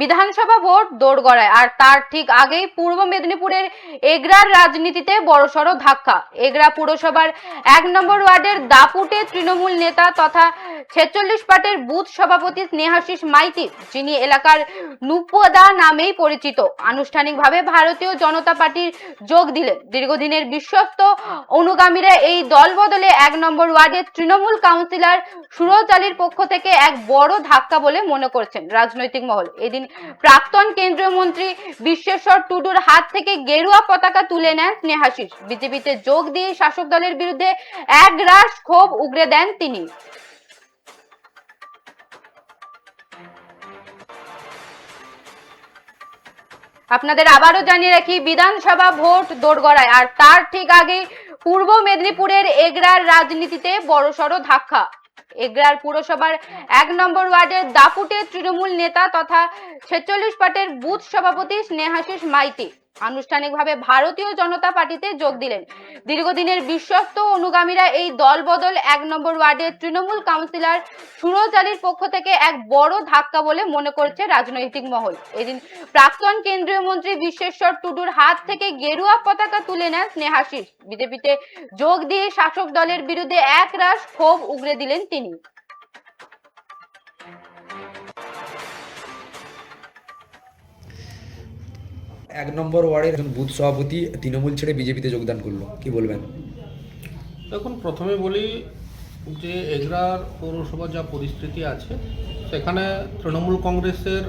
বিধানসভা ভোট দোরগড়ায়। আর তার ঠিক আগেই পূর্ব মেদিনীপুরের এগরার রাজনীতিতে বড়সড় ধাক্কা। এগরা পুরসভার এক নম্বর ওয়ার্ডের দাপুটে তৃণমূল নেতা তথা ছেচল্লিশ পাটের বুথ সভাপতি স্নেহাশিস মাইতি, যিনি এলাকার নুপদা নামেই পরিচিত। আনুষ্ঠানিকভাবে ভারতীয় জনতা পার্টির যোগ দিলেন। দীর্ঘদিনের বিশ্বস্ত অনুগামীরা এই দল বদলে এক নম্বর ওয়ার্ডের তৃণমূল কাউন্সিলর সুরজ আলীর পক্ষ থেকে এক বড় ধাক্কা বলে মনে করছেন রাজনৈতিক মহল। এদিন প্রাক্তন কেন্দ্রীয় মন্ত্রী বিশ্বেশ্বর টুডুর হাত থেকে গেরুয়া পতাকা তুলে নেন স্নেহাশিস। বিজেপিতে যোগ দিয়ে শাসক দলের বিরুদ্ধে এক রাশ ক্ষোভ উগরে দেন তিনি। আপনাদের আবারও জানিয়ে রাখি, বিধানসভা ভোট দোরগড়ায়। আর তার ঠিক আগে পূর্ব মেদিনীপুরের এগরার রাজনীতিতে বড়সড় ধাক্কা। এগরার পুরসভার এক নম্বর ওয়ার্ডের দাপুটে তৃণমূল নেতা তথা ছেচল্লিশ পাটের বুথ সভাপতি স্নেহাশিস মাইতি। আনুষ্ঠানিকভাবে ভারতীয় জনতা পার্টিতে যোগ দিলেন। দীর্ঘদিনের বিশ্বস্ত অনুগামীরা এই দল বদল এক নম্বর ওয়ার্ডের তৃণমূল কাউন্সিলর সুরজ আলীর পক্ষ থেকে এক বড় ধাক্কা বলে মনে করছে রাজনৈতিক মহল। এদিন প্রাক্তন কেন্দ্রীয় মন্ত্রী বিশ্বেশ্বর টুডুর হাত থেকে গেরুয়া পতাকা তুলে নেন স্নেহাশিস। বিজেপিতে যোগ দিয়ে শাসক দলের বিরুদ্ধে এক রাশ ক্ষোভ উগরে দিলেন তিনি। এক নম্বর ওয়ার্ডের একজন বুথ সভাপতি তৃণমূল ছেড়ে বিজেপিতে যোগদান করল। কি বলবেন? দেখুন, প্রথমে বলি যে এগরার পৌরসভার যা পরিস্থিতি আছে, সেখানে তৃণমূল কংগ্রেসের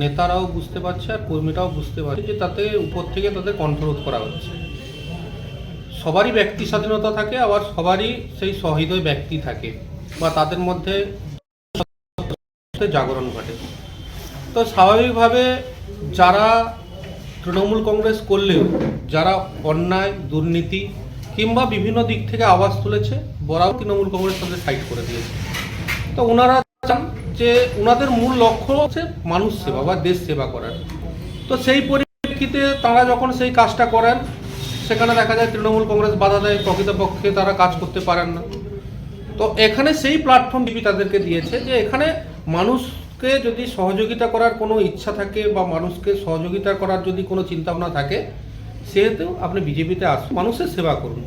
নেতারাও বুঝতে পারছে আর কর্মীরাও বুঝতে পারছে যে তাতে উপর থেকে তাদের কন্ট্রোল করা হচ্ছে। সবারই ব্যক্তি স্বাধীনতা থাকে, আবার সবারই সেই সহৃদয় ব্যক্তি থাকে বা তাদের মধ্যে জাগরণ ঘটে। তো স্বাভাবিকভাবে যারা তৃণমূল কংগ্রেস করলেও যারা অন্যায়, দুর্নীতি কিংবা বিভিন্ন দিক থেকে আওয়াজ তুলেছে, বরাও তৃণমূল কংগ্রেস তাদের সাইড করে দিয়েছে। তো ওনারা চান যে ওনাদের মূল লক্ষ্য হচ্ছে মানুষ সেবা বা দেশ সেবা করার। তো সেই পরিপ্রেক্ষিতে তারা যখন সেই কাজটা করেন, সেখানে দেখা যায় তৃণমূল কংগ্রেস বাধা দেয়, প্রকৃতপক্ষে তারা কাজ করতে পারেন না। তো এখানে সেই প্ল্যাটফর্ম বিপি তাদেরকে দিয়েছে যে এখানে মানুষকে যদি সহযোগিতা করার কোনো ইচ্ছা থাকে বা মানুষকে সহযোগিতা করার যদি কোনো চিন্তাভাবনা থাকে, সেহেতু আপনি বিজেপিতে আসুন। মানুষের সেবা করুন।